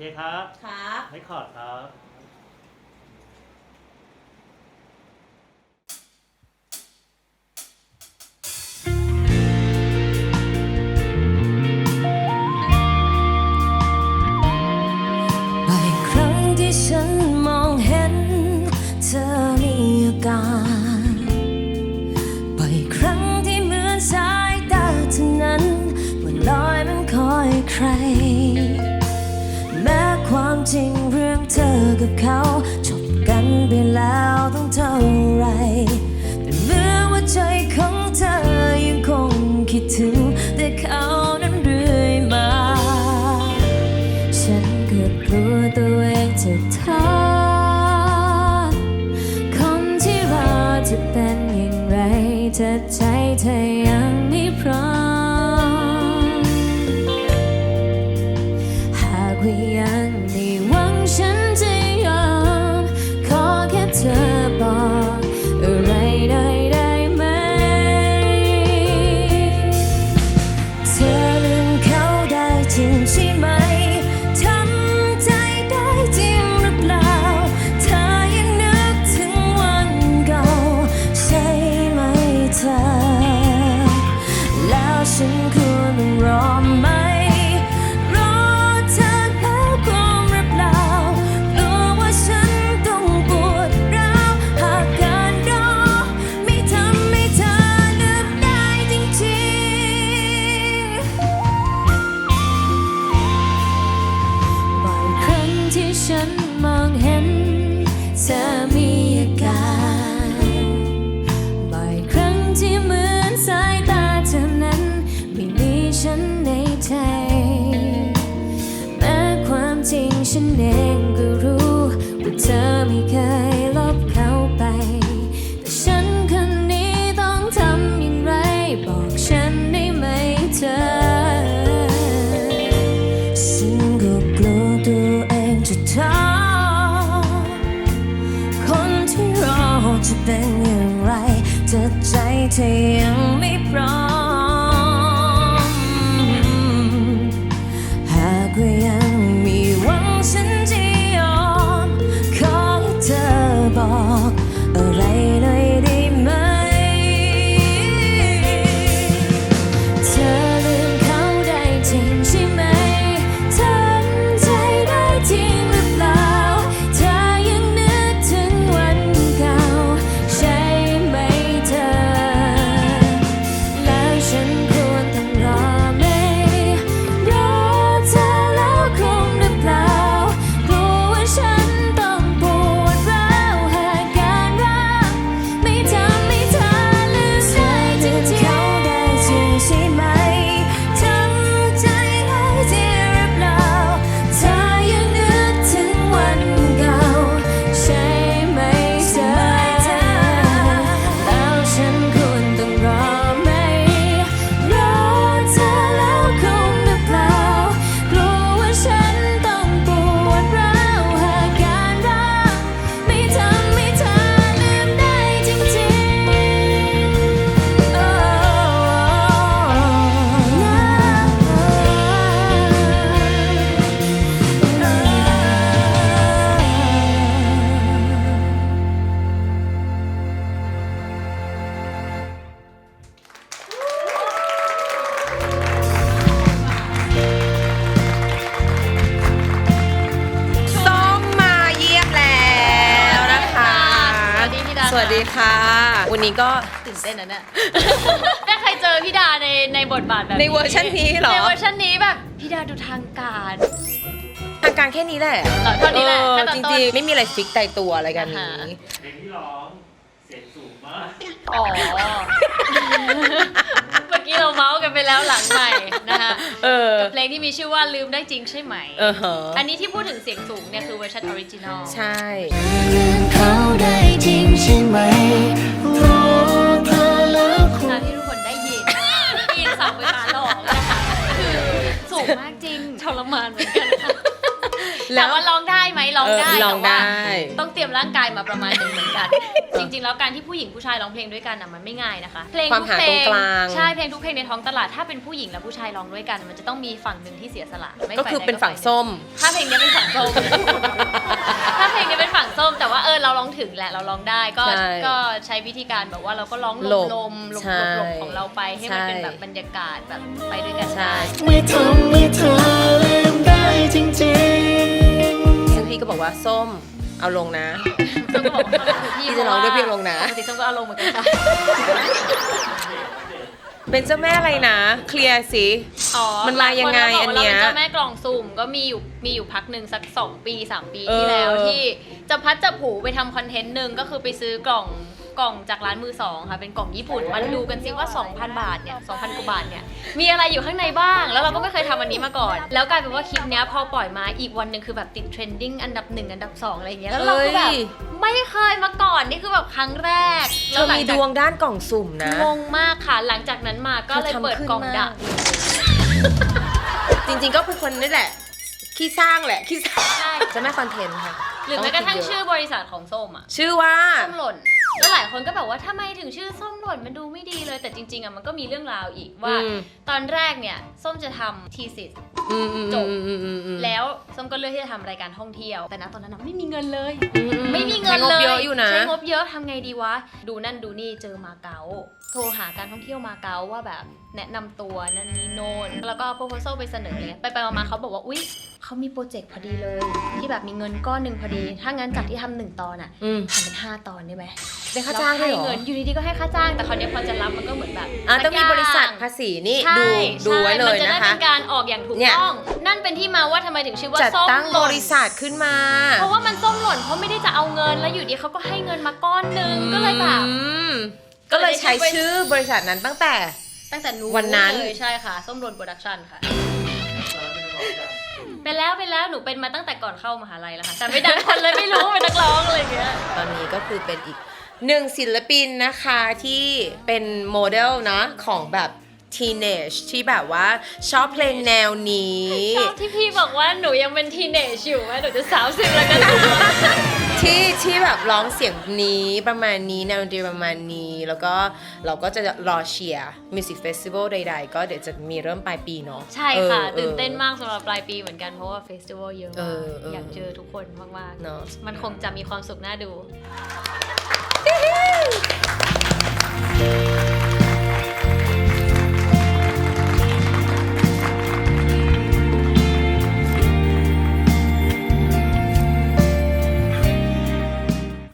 เคครับครับให้คอร์ดครับ บ่อยครั้งที่ฉันมองเห็น เธอมีอาการบ่อยครั้งที่เหมือนสายตาเธอนั้นมันลอยมันคอยใครแม้ความ จริงเรื่องเธอกับเขา ฉันควรต้องรอไหม ว่าเธ วัสดีค่ะ วันนี้ก็ตื่นเต้นนะเนี่ย ถ้าใครเจอพี่ดาในในบทบาทแบบในเวอร์ชันนี้เหรอ ในเวอร์ชันนี้แบบพี่ดาดูทางการทางการแค่นี้แหละเออเท่านี้แหละออแค่ตอนจต้น ริงๆ ไม่มีอะไรฟิกใจตัวอะไรกันนี้อ่าฮะ เพลงที่ร้องเสียงสูงมาก อ๋อ ไปแล้วหลังใหม่นะคะเออกับเพลงที่มีชื่อว่าลืมได้จริงใช่ไหม เออเหอะอันนี้ที่พูดถึงเสียงสูงเนี่ยคือเวอร์ชันออริจินอลใช่เขาได้จริงใช่ไหมรอเธอแล้วคง ตามที่ทุกคนได้ยินได้ยินสาวเวลาร้องนะคะคือสูงมากจริงทรมานเหมือนกันค่ะแล้ถาวมว่า ร้องได้ไหมไหมร้องได้เออลองแต่ว่าได้ ต้องเตรียมร่างกายมาประมาณหนึ่งเหมือนกัน จริง ๆ แล้วการที่ผู้หญิงผู้ชายร้องเพลงด้วยกันอะมันไม่ง่ายนะคะ เพลงความทุกหาเพลตรงงกลาง ใช่เพลงทุกเพลงในท้องตลาดถ้าเป็นผู้หญิงและผู้ชายร้องด้วยกัน มันจะต้องมีฝั่งหนึ่งที่เสียสละไม่ก็คือฝ่ายใดเป็นฝั่งฝ่ายหส้มถ้าเพลงนี้เป็นฝั่งส้ม ถ้าเพลงนี้เป็นฝั่งส้ม แต่ว่าเออเราร้องถึงแหละเราร้องได้ก็ใช่ก็ใช้วิธีการแบบว่าเราก็ร้องลหลมบลมลมใช่ลมของเราไปให้มันเป็นใช่ แบบบรรยากาศแบบไปด้วยกันใช่ได้ไม่ทำให้เธอลืมได้จริงซึ่งพี่ก็ บอกว่าส้มเอาลงนะส้มก็บอกว่าพี่พี่จะร้องด้วยเพลงลงนะปกติส้มก็เอาลงเหมือนกันค่ะเป็นเจ้าแม่อะไรนะ เคลียร์สิ อ๋อมันมายังไงหลคก็บกว่าอันเนี้ยราเป็นเจ้าแม่กล่องสุ่มก็มีอยู่มีอยู่พักหนึ่งสัก 2 ปี 3 ปีเออที่แล้วที่จะพัดจะผูไปทำคอนเทนต์หนึ่งก็คือไปซื้อกล่อง กล่องจากร้านมือสองค่ะ เป็นกล่องญี่ปุ่น มันดูกันซิว่า 2,000 บาทเนี่ย 2,000 กว่าบาทเนี่ย มีอะไรอยู่ข้างในบ้าง แล้วเราก็ไม่เคยทำอันนี้มาก่อน แล้วกลายเป็นว่าคลิปเนี้ยพอปล่อยมาอีกวันหนึ่งคือแบบติดเทรนดิ้งอันดับหนึ่งอันดับสองอะไรอย่างเงี้ย แล้วเราก็แบบเฮ้ย ไม่เคยมาก่อน นี่คือแบบครั้งแรกเธแล้วอหลัมีจาดกวงด้านกล่องสุ่มนะ งงมากค่ะ หลังจากนั้นมาก็เลยเธอทำเปิดขึ้นกล่องมากดัก จริงๆก็เป็นคนนี่แหละ ขี้สร้างแหละ ขี้สร้างใช่เจ้าแม่คอนเทนต์ค่ะหรือแม้กระทั่งต้คิดเยชื่อบริษัทของส้มอะชื่อว่า ส้มหล่น แล้วหลายคนก็แบบว่าทำไมถึงชื่อส้มหล่นมันดูไม่ดีเลยแต่จริงๆอะมันก็มีเรื่องราวอีกว่า อืมตอนแรกเนี่ย ส้มจะทำทีสิทอืมอืมจบ อืมอืมอืมอืมแล้ว ส้มก็เลือกที่จะทำรายการท่องเที่ยว แต่ณตอนนั้นอะไม่มีเงินเลยอือืไม่มีเงินใช้เลยเยอะอยู่นะ ใช้งบเยอะทำไงดีวะ ดูนั่นดูนี่เจอมาเก๊า โทรหาการท่องเที่ยวมาเก๊าว่าแบบแนะนำตัวนั่นนี่โน่นแล้วก็โปรโพ s a l ไปเสนออะไรเลยไปไปๆมาๆเขาบอกว่าอุ๊ยเขามีโปรเจกต์พอดีเลย ที่แบบมีเงินก้อนหนึ่งพอดี ถ้างั้นจากที่ทำหนึ่งตอนอะอืม ทำเป็นห้าตอนได้ไหม ได้ค่าจ้างด้วยเหรอเเงินอยู่ดีๆก็ให้ค่าจ้างแต่คราวเนี้ยพอจะรับมันก็เหมือนแบบอะต้องมีบริษัทสักอย่งภาษีนี่ใช่ดูดูไว้เลยใช่มัจะนะได้คะ เป็นการออกอย่างถูกเนี่ย ต้อง นั่นเป็นที่มาว่าทำไมถึงชื่อว่าจัดส้มตั้งหล่บนริษัทขึ้นมาเพราะว่ามันส้มหล่นเพราะไม่ได้จะเอาเงินแล้วอยู่ดีเขาก็ให้เงินมาก้อนหนึ่งก็เลยแบบอืมก็เลยใช้ชื่อบริษัทนั้นตั้งแต่ ตั้งแต่รู้วันนั้น เลยใช่ค่ะส้มหล่นโปรดักชั่นค่ะตอนนั้นเป็นนักร้องดังเป็นแล้วเป็นแล้วหนูเป็นมาตั้งแต่ก่อนเข้ามหาลัยแล้วค่ะแต่ไม่ดังคนเลยไม่รู้ว่าเป็นนักร้องอะไรอย่างเงี้ย ตอนนี้ก็คือเป็นอีก หนึ่งศิลปินนะคะที่เป็นโมเดลนะของแบบทีเนจที่แบบว่าชอบเพลงแนวนี้ ชอบที่พี่บอกว่าหนูยังเป็นทีเนจอยู่ไหมหนูจะสาวสิบแล้วกันนะที่ที่แบบร้องเสียงนี้ประมาณนี้แนวดนตรีประมาณนี้ แล้วก็เราก็จะรอเชียร์มิวสิกเฟสติวัลใดๆ ก็เดี๋ยวจะมีเริ่มปลายปีเนาะใช่ค่ะออตื่นเต้นออมากสำหรับปลายปีเหมือนกันเพราะว่าเฟสติวัลเยอะเอมากอเออออยากเจอทุกคนมากเนาะๆมันคงจะมีความสุขน่าดู